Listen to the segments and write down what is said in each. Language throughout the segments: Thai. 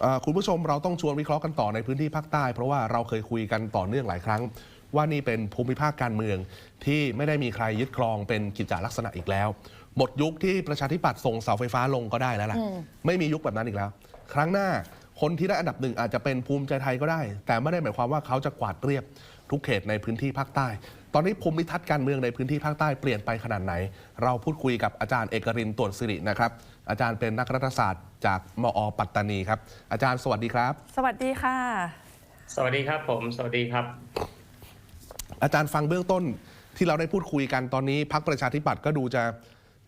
เอ่อคุณผู้ชมเราต้องชวนวิเคราะห์กันต่อในพื้นที่ภาคใต้ เพราะว่าเราเคยคุยกันต่อเนื่องหลายครั้ง ว่านี่เป็นภูมิภาคการเมืองที่ไม่ได้มีใครยึดครองเป็นกิจจลักษณะอีกแล้วหมดยุคที่ประชาธิปัตย์ส่งเสาไฟฟ้าลงก็ได้แล้วล่ะไม่มียุคแบบนั้นอีกแล้ว ครั้งหน้าคนที่ได้อันดับหนึ่งอาจจะเป็นภูมิใจไทยก็ได้ แต่ไม่ได้หมายความว่าเขาจะกวาดเรียบทุกเขตในพื้นที่ภาคใต้ ตอนนี้ภูมิทัศน์การเมืองในพื้นที่ภาคใต้เปลี่ยนไปขนาดไหน เราพูดคุยกับอาจารย์เอกรินทร์ตวนสิรินะครับ อาจารย์เป็นนักรัฐศาสตร์จากมอ ปัตตานีครับ อาจารย์สวัสดีครับ สวัสดีค่ะ สวัสดีครับผม สวัสดีครับ อาจารย์ฟังเบื้องต้นที่เราได้พูดคุยกันตอนนี้พักประชาธิปัตย์ก็ดูจะ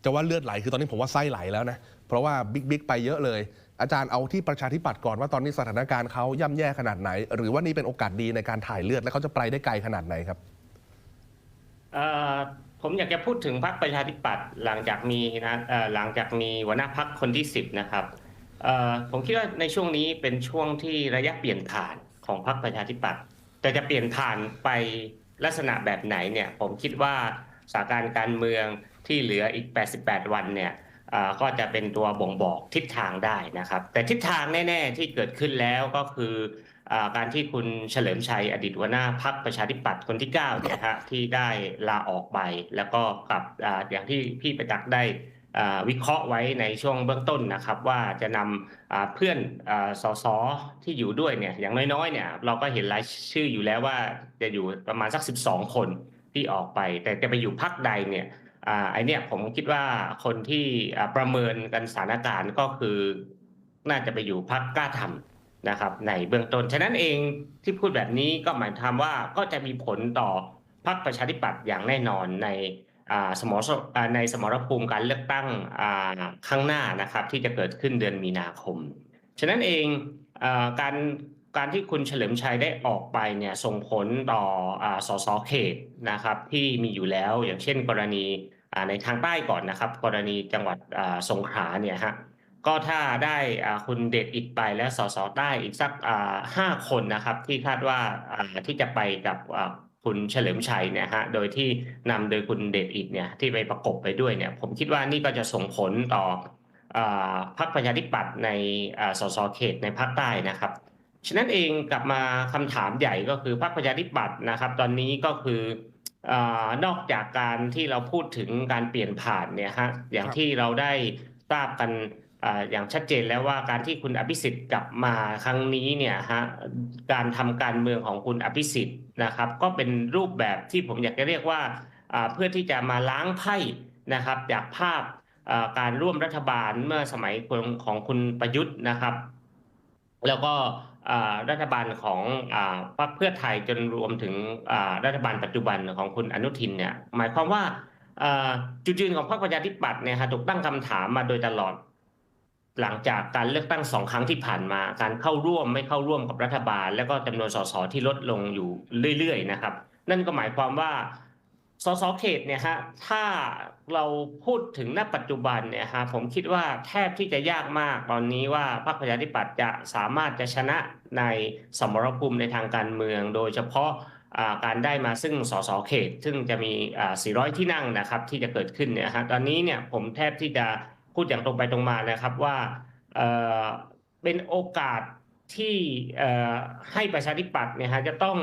จะว่าเลือดไหลคือตอนนี้ผมว่าไส้ไหลแล้วนะ เพราะว่าบิ๊กบิ๊กไปเยอะเลย อาจารย์เอาที่ประชาธิปัตย์ก่อนว่าตอนนี้สถานการณ์เขาย่ำแย่ขนาดไหน หรือว่านี่เป็นโอกาสดีในการถ่ายเลือดและเขาจะไปได้ไกลขนาดไหนครับเอ่อ ผมอยากจะพูดถึงพรรคประชาธิปัตย์หลังจากมีนะหลังจากมีหัวหน้าพรรคคนที่ 10 นะครับผมคิดว่าในช่วงนี้เป็นช่วงที่ระยะเปลี่ยนผ่านของพรรคประชาธิปัตย์แต่จะเปลี่ยนผ่านไปลักษณะแบบไหนเนี่ยผมคิดว่าสถานการณ์การเมืองที่เหลืออีก 88 วันเนี่ยก็จะเป็นตัวบ่งบอกทิศทางได้นะครับ แต่ทิศทางแน่ ๆ ที่เกิดขึ้นแล้วก็คือ การที่คุณเฉลิมชัยอดีตหัวหน้าพรรคประชาธิปัตย์คนที่9เนี่ยฮะที่ได้ลาออกไปแล้วก็กลับอย่างที่พี่ประจักษ์ได้วิเคราะห์ไว้ในช่วงเบื้องต้นนะครับ ว่าจะนำเพื่อนอ่าสสที่อยู่ด้วยเนี่ยอย่างน้อยๆเนี่ยเราก็เห็นรายชื่ออยู่แล้วว่าจะอยู่ประมาณสัก 12 คนที่ออกไป แต่จะไปอยู่พรรคใดเนี่ยอไอเนี่ยผมคิดว่าคนที่ประเมินกันสถานการณ์ก็คือน่าจะไปอยู่พรรคกล้าทำ นะครับในเบื้องต้น ฉะนั้นเองที่พูดแบบนี้ก็หมายความว่าก็จะมีผลต่อพรรคประชาธิปัตย์อย่างแน่นอนในสมรในสมรภูมิการเลือกตั้งข้างหน้านะครับที่จะเกิดขึ้นเดือนมีนาคม ฉะนั้นเองอการการที่คุณเฉลิมชัยได้ออกไปเนี่ยส่งผลต่ออสสเขตนะครับที่มีอยู่แล้วอย่างเช่นกรณีในทางใต้ก่อนนะครับ กรณีจังหวัดสงขลาเนี่ยฮะ ก็ถ้าได้คุณเดชอิดไปและสสใต้อีกสักห้าคนนะครับ ที่คาดว่าที่จะไปกับคุณเฉลิมชัยเนี่ยฮะโดยที่นำโดยคุณเดชอิดเนี่ยที่ไปประกบไปด้วยเนี่ย ผมคิดว่านี่ก็จะส่งผลต่ออพรรคประชาธิปัตย์ในสสเขตในภาคใต้นะครับฉะนั้นเองกลับมาคำถามใหญ่ก็คือพรรคประชาธิปัตย์นะครับ ตอนนี้ก็คือนอกจากการที่เราพูดถึงการเปลี่ยนผ่านเนี่ยฮะอย่างที่เราได้ทราบกัน อย่างชัดเจนแล้วว่าการที่คุณอภิสิทธิ์กลับมาครั้งนี้เนี่ยฮะการทำการเมืองของคุณอภิสิทธิ์นะครับ ก็เป็นรูปแบบที่ผมอยากจะเรียกว่าเพื่อที่จะมาล้างไพ่นะครับ จากภาพการร่วมรัฐบาลเมื่อสมัยของคุณประยุทธ์นะครับ แล้วก็รัฐบาลของอพรรคเพื่อไทยจนรวมถึงรัฐบาลปัจจุบันของคุณอนุทินเนี่ยหมายความว่าจุดยืนของพรรคประชาธิปัตย์เนี่ยฮะถูกตั้งคำถามมาโดยตลอด หลังจากการเลือกตั้งสองครั้งที่ผ่านมา การเข้าร่วมไม่เข้าร่วมกับรัฐบาล แล้วก็จำนวนสสที่ลดลงอยู่เรื่อยๆนะครับ นั่นก็หมายความว่าสสเขตเนี่ยฮะถ้าเราพูดถึงณปัจจุบันเนี่ยฮะผมคิดว่าแทบที่จะยากมากตอนนี้ว่าพรรคประชาธิปัตย์จะสามารถจะชนะในสมรภูมิในทางการเมือง โดยเฉพาะการได้มาซึ่งสสเขต ซึ่งจะมี 400 ที่นั่งนะครับที่จะเกิดขึ้นเนี่ยฮะตอนนี้เนี่ยผมแทบที่จะ พูดอย่างตรงไปตรงมานะครับว่าเป็นโอกาสที่ให้ประชาธิปัตย์เนี่ยฮะจะต้อง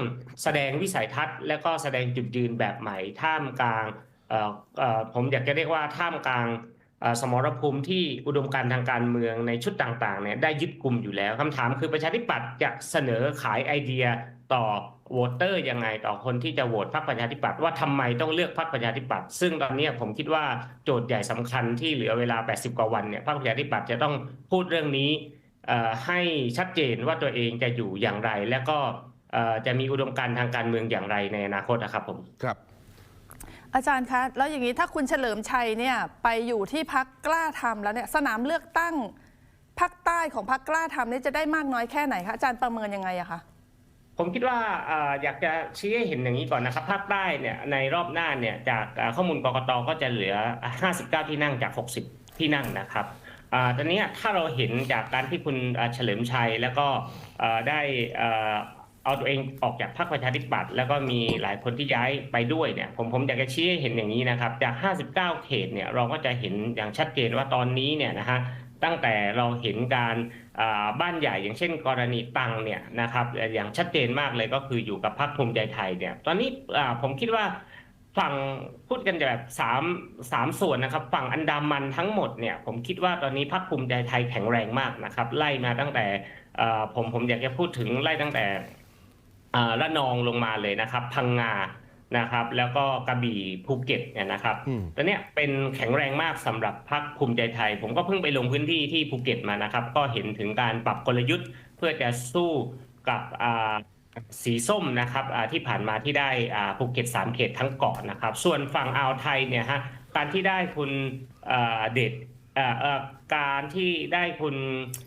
แสดงวิสัยทัศน์ และก็แสดงจุดยืนแบบใหม่ท่ามกลางผมอยากจะเรียกว่าท่ามกลางสมรภูมิที่อุดมการทางการเมืองในชุดต่างๆเนี่ยได้ยึดกลุ่มอยู่แล้วคำถามคือประชาธิปัตย์จะเสนอขายไอเดีย ต่อโหวตเตอร์ยังไงต่อคนที่จะโหวตพรรคประชาธิปัตย์ว่าทำไมต้องเลือกพรรคประชาธิปัตย์ซึ่งตอนนี้ผมคิดว่าโจทย์ใหญ่สำคัญที่เหลือเวลา 80 กว่าวันเนี่ยพรรคประชาธิปัตย์จะต้องพูดเรื่องนี้เอ่อให้ชัดเจนว่าตัวเองจะอยู่อย่างไร และก็เอ่อจะมีอุดมการณ์ทางการเมืองอย่างไรในอนาคตนะครับผมครับอาจารย์คะแล้วอย่างนี้ถ้าคุณเฉลิมชัยเนี่ยไปอยู่ที่พักกล้าทำแล้วเนี่ยสนามเลือกตั้งภาคใต้ของพักกล้าทำเนี่ยจะได้มากน้อยแค่ไหนคะอาจารย์ประเมินยังไงอะคะ ผมคิดว่าอยากจะชี้ให้เห็นอย่างนี้ก่อนนะครับภาคใต้เนี่ยในรอบหน้าเนี่ยจากข้อมูลกรกตก็จะเหลือ 59 ที่นั่งจาก 60 ที่นั่งนะครับอตอนนี้ถ้าเราเห็นจากการที่คุณเฉลิมชัยแล้วก็ได้เอ่อเอาตัวเองออกจากพรรคประชาธิปัตย์แล้วก็มีหลายคนที่ย้ายไปด้วยเนี่ยผมผมอยากจะชี้ให้เห็นอย่างนี้นะครับจาก 59 เขตเนี่ยเราก็จะเห็นอย่างชัดเจนว่าตอนนี้เนี่ยนะฮะ ตั้งแต่เราเห็นการบ้านใหญ่อย่างเช่น กรณีตังเนี่ยนะครับอย่างชัดเจนมากเลยก็คืออยู่กับพรรคภูมิใจไทยเนี่ยตอนนี้ผมคิดว่าฝั่งพูดกันแบบสามสามส่วนนะครับ ฝั่งอันดามันทั้งหมดเนี่ยผมคิดว่าตอนนี้พรรคภูมิใจไทยแข็งแรงมากนะครับ ไล่มาตั้งแต่ผมผมอยากจะพูดถึงไล่ตั้งแต่อ่าละนองลงมาเลยนะครับ พังงา นะครับ แล้วก็กระบี่ภูเก็ตเนี่ยนะครับอืมตัวเนี้ยเป็นแข็งแรงมากสำหรับพรรคภูมิใจไทย ผมก็เพิ่งไปลงพื้นที่ที่ภูเก็ตมานะครับ ก็เห็นถึงการปรับกลยุทธ์เพื่อจะสู้กับอ่าสีส้มนะครับอ่าที่ผ่านมาที่ได้อ่าภูเก็ตสามเขตทั้งเกาะนะครับ ส่วนฝั่งอ่าวไทยเนี่ยฮะการที่ได้คุณอ่าเดชอ่าเอ่อการที่ได้คุณเอ่อ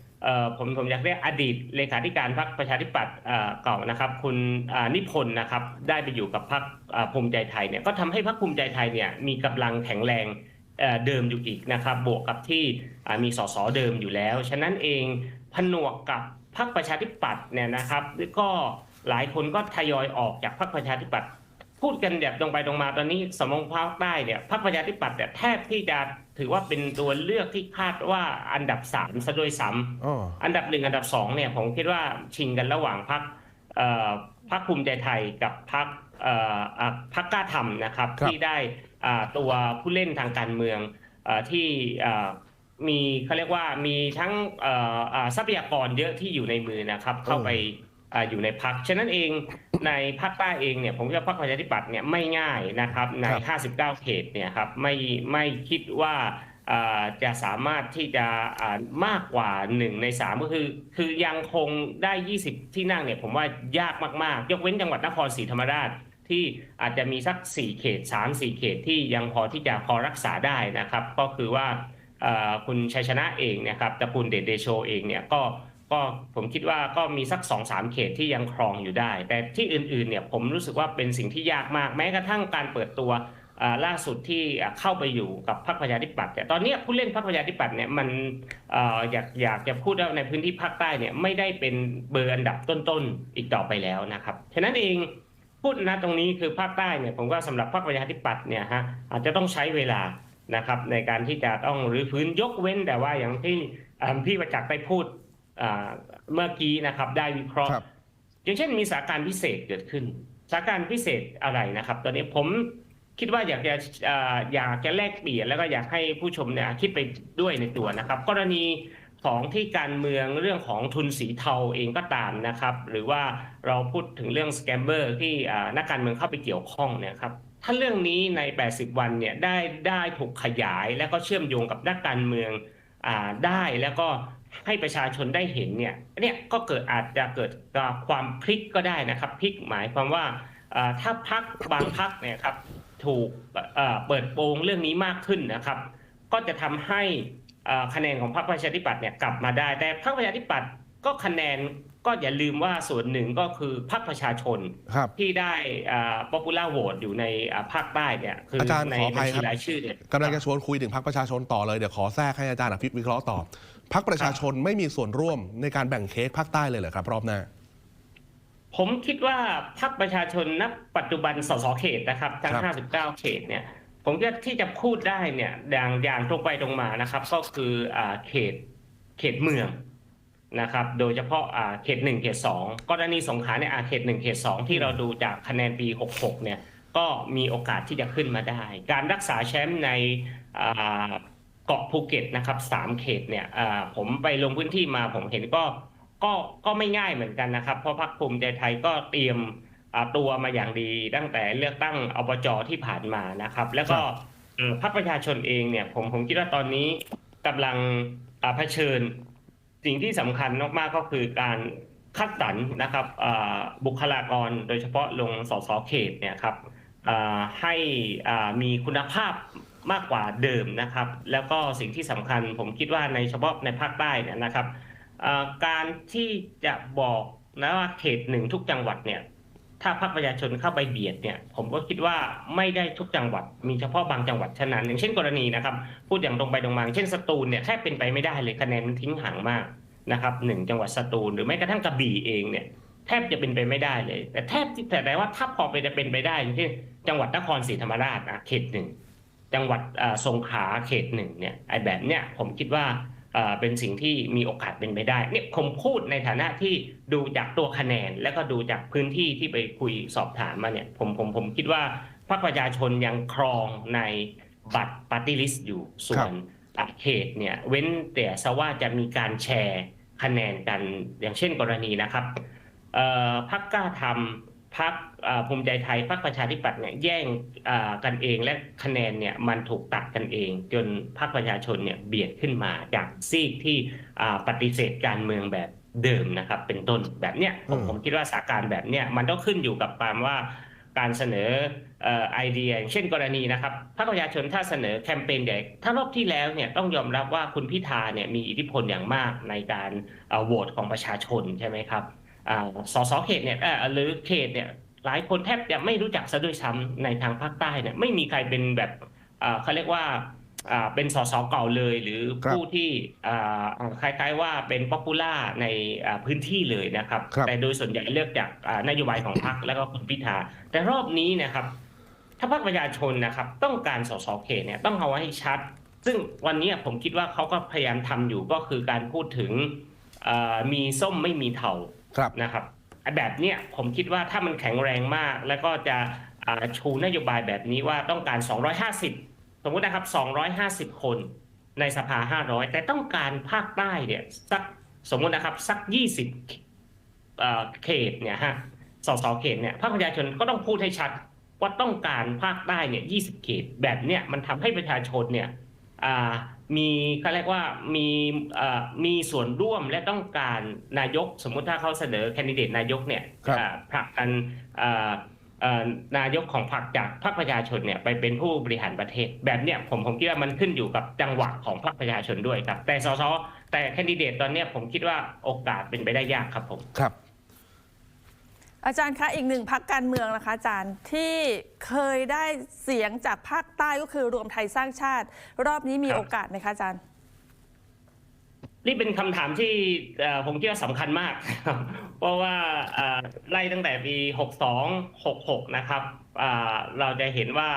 ผมผมอยากเรียกอดีตเลขาธิการพรรคประชาธิปัตย์เก่านะครับ คุณนิพนธ์นะครับ ได้ไปอยู่กับพรรคภูมิใจไทยเนี่ยก็ทำให้พรรคภูมิใจไทยเนี่ยมีกำลังแข็งแรงเดิมอยู่อีกนะครับ บวกกับที่มีสสเดิมอยู่แล้ว ฉะนั้นเองผนวกกับพรรคประชาธิปัตย์เนี่ยนะครับก็หลายคนก็ทยอยออกจากพรรคประชาธิปัตย์ พูดกันแบบตรงไปตรงมาตอนนี้สมองภาคใต้เนี่ยพรรคประชาธิปัตย์เนี่ยแทบที่จะถือว่าเป็นตัวเลือกที่คาดว่าอันดับสามซะด้วยซ้ำอ๋ออันดับหนึ่งอันดับสองเนี่ยผมคิดว่าชิงกันระหว่างพรรคเอ่อพรรคภูมิใจไทยกับพรรคเอ่ออะพรรคกล้าทำนะครับครับที่ได้อ่าตัวผู้เล่นทางการเมืองเอ่อที่อ่ามีเขาเรียกว่ามีทั้งเอ่ออ่าทรัพยากรเยอะที่อยู่ในมือนะครับ เข้าไป อ่าอยู่ในพรรคฉะนั้นเองในภาคใต้เองเนี่ยผมคิดว่าพรรคประชาธิปัตย์เนี่ยไม่ง่ายนะครับในครับ59 เขตเนี่ยครับไม่ไม่คิดว่าอ่าจะสามารถที่จะอ่ามากกว่า 1 ใน 3 ก็คือ คือยังคงได้ 20 ที่นั่งเนี่ยผมว่ายากมากๆ ยกเว้นจังหวัดนครศรีธรรมราชที่อาจจะมีสัก 4 เขต 3 4 เขตที่ยังพอที่จะพอรักษาได้นะครับ ก็คือว่าอ่าคุณชัยชนะเองเนะครับตระกูลเดชเดโชเองเนี่ยก็ ก็ผมคิดว่าก็มีสัก2-3เขตที่ยังครองอยู่ได้ แต่ที่อื่นๆเนี่ยผมรู้สึกว่าเป็นสิ่งที่ยากมาก แม้กระทั่งการเปิดตัวล่าสุดที่เข้าไปอยู่กับพรรคประชาธิปัตย์แต่ตอนนี้ผู้เล่นพรรคประชาธิปัตย์เนี่ยมันออยากอยากจะพูดว่าในพื้นที่ภาคใต้เนี่ยไม่ได้เป็นเบอร์อันดับต้นๆอีกต่อไปแล้วนะครับฉะนั้นเองพูดนะตรงนี้คือภาคใต้เนี่ยผมว่าสำหรับพรรคประชาธิปัตย์เนี่ยฮะอาจจะต้องใช้เวลานะครับในการที่จะต้องรื้อฟื้นยกเว้นแต่ว่าอย่างที่พี่ประจักษ์ได้พูด เมื่อกี้นะครับได้วิเคราะห์ครับอย่างเช่นมีสถานการณ์พิเศษเกิดขึ้นสถานการณ์พิเศษอะไรนะครับ ตอนนี้ผมคิดว่าอยากจะเอ่ออยากจะแลกเปลี่ยนแล้วก็อยากให้ผู้ชมเนี่ยคิดไปด้วยในตัวนะครับ กรณีของที่การเมืองเรื่องของทุนสีเทาเองก็ตามนะครับ หรือว่าเราพูดถึงเรื่องสแกมเบอร์ที่อ่านักการเมืองเข้าไปเกี่ยวข้องเนี่ยครับถ้าเรื่องนี้ใน 80 วันเนี่ยได้ได้ถูกขยาย แล้วก็เชื่อมโยงกับนักการเมืองอ่าได้แล้วก็ ให้ประชาชนได้เห็นเนี่ยเนี่ยก็เกิดอาจจะเกิดความพลิกก็ได้นะครับพลิกหมายความว่าเอ่อถ้าพักบางพักเนี่ยครับถูกเอ่อเปิดโปงเรื่องนี้มากขึ้นนะครับ ก็จะทำให้เอ่อคะแนนของพรรคประชาธิปัตย์เนี่ยกลับมาได้ แต่พรรคประชาธิปัตย์ก็คะแนนก็อย่าลืมว่าส่วนหนึ่งก็คือพรรคประชาชนครับที่ได้ป๊อปปูล่าโหวตอยู่ในอ่าภาคใต้เนี่ยคืออาจารย์ในขออภับัญยชีครับรายชื่อเนี่ยกำลังจะชวนคุยถึงพรรคประชาชนต่อเลยเดี๋ยวขอแทรกให้อาจารย์อภิวิเคราะห์ต่อ พรรคประชาชนไม่มีส่วนร่วมในการแบ่งเค้กภาคใต้เลยเหรอครับ รอบหน้า ผมคิดว่าพรรคประชาชนณปัจจุบันสสเขตนะครับทั้งครับ59 เขตเนี่ยผมคิดว่าที่จะพูดได้เนี่ยอย่างอย่างตรงไปตรงมานะครับ ก็คืออ่าเขตเขตเมืองนะครับ โดยเฉพาะอ่าเขตหนึ่งเขตสองกรณีสงขลาเนี่ยอ่าเขตหนึ่งเขตสองที่เราดูจากคะแนนปี 66 เนี่ย ก็มีโอกาสที่จะขึ้นมาได้ การรักษาแชมป์ในอ่า เกาะภูเก็ตนะครับสามเขตเนี่ยอ่าผมไปลงพื้นที่มาผมเห็นก็ก็ก็ไม่ง่ายเหมือนกันนะครับ เพราะพรรคภูมิใจไทยก็เตรียมอ่าตัวมาอย่างดีตั้งแต่เลือกตั้งอบจที่ผ่านมานะครับ แล้วก็เอ่อพรรคประชาชนเองเนี่ย ผมผมคิดว่าตอนนี้กำลังอ่าเผชิญ สิ่งที่สำคัญมากๆก็คือการคัดสรรนะครับอ่าบุคลากรโดยเฉพาะลงสสเขตเนี่ยครับอ่าให้อ่ามีคุณภาพ มากกว่าเดิมนะครับ แล้วก็สิ่งที่สำคัญผมคิดว่าในเฉพาะในภาคใต้เนี่ยนะครับการที่จะบอกนะว่าเขตหนึ่งทุกจังหวัดเนี่ยถ้าพรรคประชาชนเข้าไปเบียดเนี่ยผมก็คิดว่าไม่ได้ทุกจังหวัด มีเฉพาะบางจังหวัดเท่านั้นอย่างเช่นกรณีนะครับพูดอย่างตรงไปตรงมาเช่นสตูลเนี่ยแทบเป็นไปไม่ได้เลยคะแนนมันทิ้งห่างมากนะครับหนึ่งจังหวัดสตูลหรือแม้กระทั่งกระบี่เองเนี่ยแทบจะเป็นไปไม่ได้เลย แต่แทบแต่แต่ว่าถ้าพอไปจะเป็นไปได้อย่างเช่นจังหวัดนครศรีธรรมราชอะเขตหนึ่ง จังหวัดสงขลาเขตหนึ่งเนี่ยไอ้แบบเนี้ยผมคิดว่าเป็นสิ่งที่มีโอกาสเป็นไปได้เนี่ยผมพูดในฐานะที่ดูจากตัวคะแนน แล้วก็ดูจากพื้นที่ที่ไปคุยสอบถามมาเนี่ยผมผมผมคิดว่าพรรคประชาชนยังครองในบัตรปาร์ตี้ลิสต์อยู่ส่วนเขตเนี่ยเว้นแต่ซะว่าจะมีการแชร์คะแนนกันอย่างเช่นกรณีนะครับพรรคกล้าทำ พรรคเอ่อภูมิใจไทยพรรคประชาธิปัตย์เนี่ยแย่งเอ่อกันเองและคะแนนเนี่ยมันถูกตัดกันเอง จนพรรคประชาชนเนี่ยเบียดขึ้นมาจากซีกที่อ่าปฏิเสธการเมืองแบบเดิมนะครับ เป็นต้นแบบเนี้ยผมอืมผมคิดว่าสถานการณ์แบบเนี้ยมันต้องขึ้นอยู่กับความว่าการเสนอเอ่อไอเดียอย่างเช่นกรณีนะครับพรรคประชาชนถ้าเสนอแคมเปญใหญ่ถ้ารอบที่แล้วเนี่ยต้องยอมรับว่าคุณพิธาเนี่ยมีอิทธิพลอย่างมากในการเอ่อโหวตของประชาชนใช่ไหมครับอ่า สสเขตเนี่ยเอ่อหรือเขตเนี่ยหลายคนแทบจะไม่รู้จักซะด้วยซ้ำในทางภาคใต้เนี่ยไม่มีใครเป็นแบบอ่าเขาเรียกว่าอ่าเป็นสสเก่าเลยหรือครับผู้ที่อ่าคล้ายๆว่าเป็นป๊อปปูล่าในอ่าพื้นที่เลยนะครับครับแต่โดยส่วนใหญ่เลือกจากอ่านโยบายของพรรคแล้วก็คุณพิธาแต่รอบนี้นะครับ ถ้าพรรคประชาชนนะครับ ต้องการสสเขตเนี่ยต้องเอาไว้ให้ชัด ซึ่งวันนี้ผมคิดว่าเขาก็พยายามทำอยู่ก็คือการพูดถึงอ่ามีส้มไม่มีเทา ครับนะครับแบบเนี้ยผมคิดว่าถ้ามันแข็งแรงมาก แล้วก็จะชูนโยบายแบบนี้ว่าต้องการ 250 สมมุตินะครับ 250 คนในสภา 500 แต่ต้องการภาคใต้เนี่ยสักสมมุตินะครับสัก 20เอ่อเขตเนี่ยฮะสสเขตเนี่ยภาคประชาชนก็ต้องพูดให้ชัดว่าต้องการภาคใต้เนี่ย 20 เขต แบบเนี้ยมันทำให้ประชาชนเนี่ย มีเขาเรียกว่ามีอ่ามีส่วนร่วมและต้องการนายกสมมุติถ้าเขาเสนอแคนดิเดตนายกเนี่ยครับอ่าผลักดันอ่าอ่านายกของพรรคจากพรรคประชาชนเนี่ยไปเป็นผู้บริหารประเทศ แบบเนี้ยผมผมคิดว่ามันขึ้นอยู่กับจังหวะของพรรคประชาชนด้วยครับ แต่สสแต่แคนดิเดตตอนเนี้ยผมคิดว่าโอกาสเป็นไปได้ยากครับผมครับ อาจารย์คะอีกหนึ่งพักการเมืองนะคะ อาจารย์ที่เคยได้เสียงจากภาคใต้ก็คือรวมไทยสร้างชาติ รอบนี้มีครับ โอกาสไหมคะอาจารย์ นี่เป็นคำถามที่เอ่อผมคิดว่าสำคัญมาก เพราะว่าเอ่อไล่ตั้งแต่ปี 62 66 นะครับอ่าเราจะเห็นว่า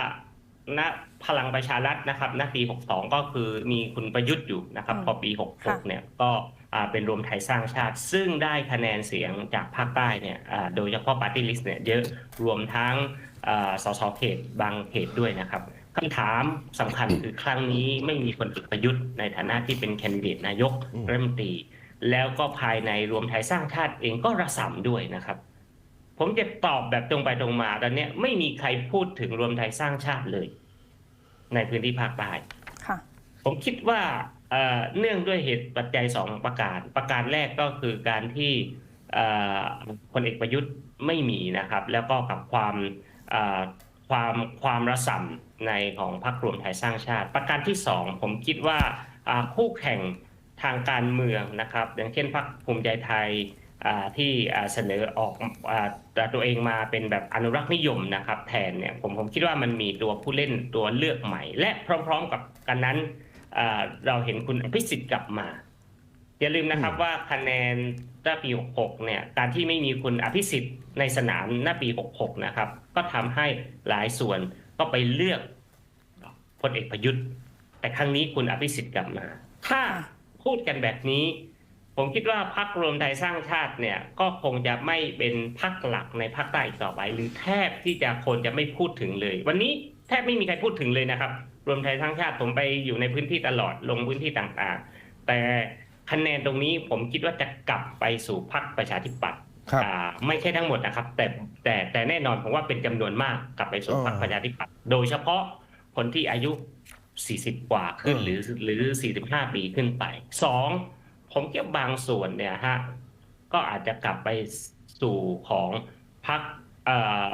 ณพลังประชารัฐนะครับณปี 62 ก็คือมีคุณประยุทธ์อยู่นะครับ อืมพอปี ค่ะ 66 เนี่ยก็อ่า เป็นรวมไทยสร้างชาติ ซึ่งได้คะแนนเสียงจากภาคใต้เนี่ยอ่าโดยเฉพาะปาร์ตี้ลิสต์เนี่ยเยอะรวมทั้งอ่าสสเขตบางเขตด้วยนะครับคำถามสำคัญคือครั้งนี้ไม่มีคนเอกประยุทธ์ในฐานะที่เป็นแคนดิเดตนายกอืมรัฐมนตรี แล้วก็ภายในรวมไทยสร้างชาติเองก็ระสำด้วยนะครับ ผมจะตอบแบบตรงไปตรงมาตอนเนี้ยไม่มีใครพูดถึงรวมไทยสร้างชาติเลย ในพื้นที่ภาคใต้ค่ะผมคิดว่า เนื่องด้วยเหตุปัจจัยสองประการ ประการแรกก็คือการที่เอ่อพลเอกประยุทธ์ไม่มีนะครับ แล้วก็กับความความความระส่ำในของพรรครวมไทยสร้างชาติ ประการที่สองผมคิดว่าคู่แข่งทางการเมืองนะครับ อย่างเช่นพรรคภูมิใจไทยที่เสนอออกอตัวเองมาเป็นแบบอนุรักษ์นิยมนะครับ แทนเนี่ยผมผมคิดว่ามันมีตัวผู้เล่นตัวเลือกใหม่ และพร้อม ๆ กับกันนั้น เราเห็นคุณอภิสิทธิ์กลับมา อย่าลืมนะครับอืมว่าคะแนนหน้าปี 66 เนี่ย การที่ไม่มีคุณอภิสิทธิ์ในสนามหน้าปี 66 นะครับ ก็ทำให้หลายส่วนก็ไปเลือกพลเอกประยุทธ์ แต่ครั้งนี้คุณอภิสิทธิ์กลับมา ถ้าพูดกันแบบนี้ ผมคิดว่าพรรครวมไทยสร้างชาติเนี่ย ก็คงจะไม่เป็นพรรคหลักในภาคใต้อีกต่อไป หรือแทบที่จะคนจะไม่พูดถึงเลย วันนี้ แทบไม่มีใครพูดถึงเลยนะครับ รวมไทยสร้างชาติผมไปอยู่ในพื้นที่ตลอดลงพื้นที่ต่างๆ แต่คะแนนตรงนี้ผมคิดว่าจะกลับไปสู่พรรคประชาธิปัตย์ครับอ่าไม่ใช่ทั้งหมดนะครับ แต่แต่แต่แน่นอนผมว่าเป็นจำนวนมากกลับไปสู่พรรคอ่าประชาธิปัตย์โดยเฉพาะคนที่อายุ 40 กว่าขึ้นอืมหรือหรือ 45 ปีขึ้นไปสองผมคิดว่าบางส่วนเนี่ยฮะก็อาจจะกลับไปสู่ของพรรคเอ่อ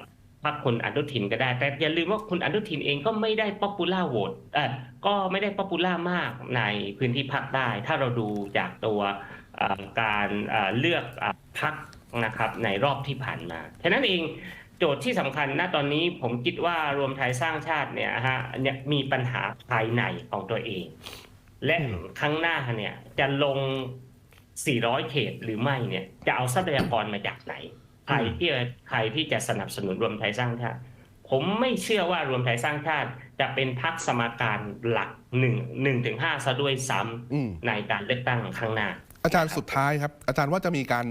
พรรคคุณอนุทินก็ได้ แต่อย่าลืมว่าคุณอนุทินเองก็ไม่ได้ป๊อปปูล่าโหวตเออก็ไม่ได้ป๊อปปูล่ามากในพื้นที่ภาคใต้ถ้าเราดูจากตัวเอ่อการเอ่อเลือกเอ่อพรรคนะครับในรอบที่ผ่านมาฉะนั้นเองโจทย์ที่สำคัญณตอนนี้ผมคิดว่ารวมไทยสร้างชาติเนี่ยฮะเนี่ยมีปัญหาภายในของตัวเอง และอืมครั้งหน้าเนี่ยจะลง 400 เขตหรือไม่เนี่ยจะเอาทรัพยากรมาจากไหน ใครที่ใครที่จะสนับสนุนรวมไทยสร้างชาติผมไม่เชื่อว่ารวมไทยสร้างชาติ จะเป็นพักสมการหลักหนึ่งหนึ่งถึงห้าซะด้วยซ้อืมำในการเลือกตั้งข้างหน้า อาจารย์สุดท้ายครับ อาจารย์ว่าจะมีการ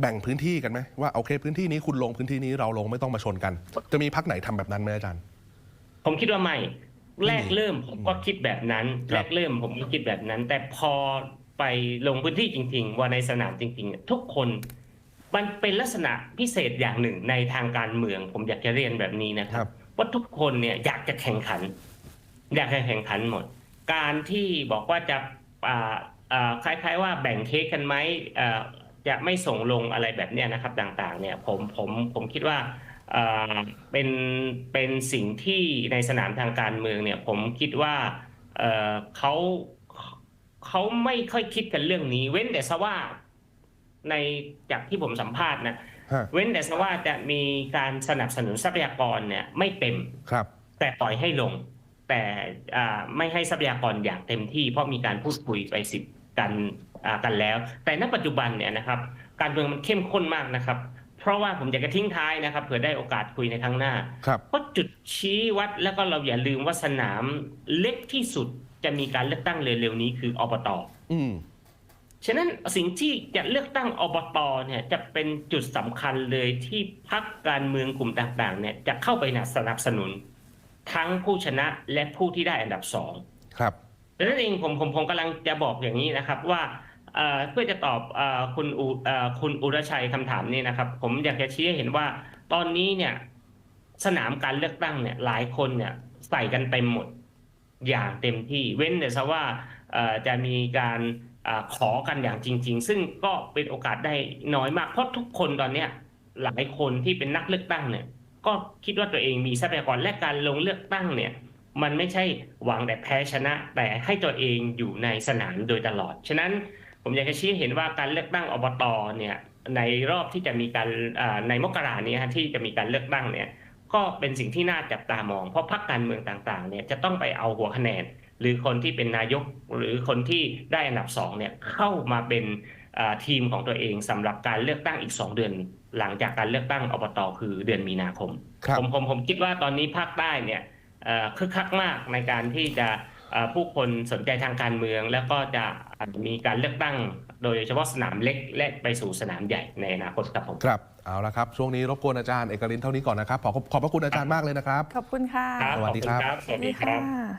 แบ่งพื้นที่กันไหมว่าโอเค พื้นที่นี้คุณลงพื้นที่นี้เราลงไม่ต้องมาชนกัน จะมีพักไหนทำแบบนั้นไหมอาจารย์ ผมคิดว่าไม่แรกเริ่มผมก็คิดแบบนั้นครับแรกเริ่มผมก็คิดแบบนั้น แต่พอไปลงพื้นที่จริง ๆ ว่าในสนามจริง ๆ ทุกคน มันเป็นลักษณะพิเศษอย่างหนึ่งในทางการเมือง ผมอยากจะเรียนแบบนี้นะคครัรับบว่าทุกคนเนี่ยอยากจะแข่งขัน อยากจะแข่งขันหมด การที่บอกว่าจะอ่าอ่าคล้าย ๆ ว่าแบ่งเค้กกันไหมอ่าจะไม่ส่งลงอะไรแบบเนี้ยนะครับต่างๆ เนี่ยผมผมผมคิดว่าอ่าเป็นเป็นสิ่งที่ในสนามทางการเมืองเนี่ยผมคิดว่าเอ่อเขาเขาไม่ค่อยคิดกันเรื่องนี้ เว้นแต่ซะว่า ในจากที่ผมสัมภาษณ์นะฮะเว้นแต่ซะว่าจะมีการสนับสนุนทรัพยากรเนี่ยไม่เต็มครับ แต่ปล่อยให้ลง แต่อ่าไม่ให้ทรัพยากรอย่างเต็มที่ เพราะมีการพูดคุยไปสิบกันอ่ากันแล้ว แต่ณปัจจุบันเนี่ยนะครับ การเมืองมันเข้มข้นมากนะครับ เพราะว่าผมอยากจะทิ้งท้ายนะครับเผื่อได้โอกาสคุยในครั้งหน้าครับเพราะจุดชี้วัดแล้วก็เราอย่าลืมว่าสนามเล็กที่สุดจะมีการเลือกตั้งเร็วๆนี้คืออบตอืม ฉะนั้นสิ่งที่จะเลือกตั้งอบตเนี่ยจะเป็นจุดสำคัญเลยที่พรรคการเมืองกลุ่มต่างๆเนี่ยจะเข้าไปสนับสนุน ทั้งผู้ชนะและผู้ที่ได้อันดับสองครับดังนั้นเองผมผมผมกำลังจะบอกอย่างนี้นะครับว่าเอ่อเพื่อจะตอบเอ่อคุณอุเอ่อคุณอุรชัยคำถามนี้นะครับ ผมอยากจะชี้ให้เห็นว่า ตอนนี้เนี่ยสนามการเลือกตั้งเนี่ยหลายคนเนี่ยใส่กันเต็มหมดอย่างเต็มที่เว้นแต่ซะว่าเอ่อจะมีการอา ขอกันอย่างจริง ๆ ซึ่งก็เป็นโอกาสได้น้อยมาก เพราะทุกคนตอนเนี้ยหลายคนที่เป็นนักเลือกตั้งเนี่ย ก็คิดว่าตัวเองมีทรัพยากรและการลงเลือกตั้งเนี่ย มันไม่ใช่หวังแต่แพ้ชนะ แต่ให้ตัวเองอยู่ในสนามโดยตลอด ฉะนั้นผมอยากจะชี้เห็นว่าการเลือกตั้งอบตเนี่ยในรอบที่จะมีการในมกรานี้ฮะที่จะมีการเลือกตั้งเนี่ยก็เป็นสิ่งที่น่าจับตามอง เพราะพรรคการเมืองต่างๆเนี่ยจะต้องไปเอาหัวคะแนน หรือคนที่เป็นนายกหรือคนที่ได้อันดับสองเนี่ยเข้ามาเป็นอ่าทีมของตัวเองสำหรับการเลือกตั้งอีก 2 เดือน หลังจากการเลือกตั้งอบตคือเดือนมีนาคมครับผมผมผมคิดว่าตอนนี้ภาคใต้เนี่ยเอ่อคึกคักมากในการที่จะเอ่อผู้คนสนใจทางการเมือง แล้วก็จะมีการเลือกตั้งโดยเฉพาะสนามเล็กและไปสู่สนามใหญ่ในอนาคตครับผมครับเอาละครับ ช่วงนี้รบกวนอาจารย์เอกลินเท่านี้ก่อนนะครับ ขอขอบพระคุณอาจารย์มากเลยนะครับ ขอบคุณค่ะครับสวัสดีครับขอณสวัสดีครับค่ะ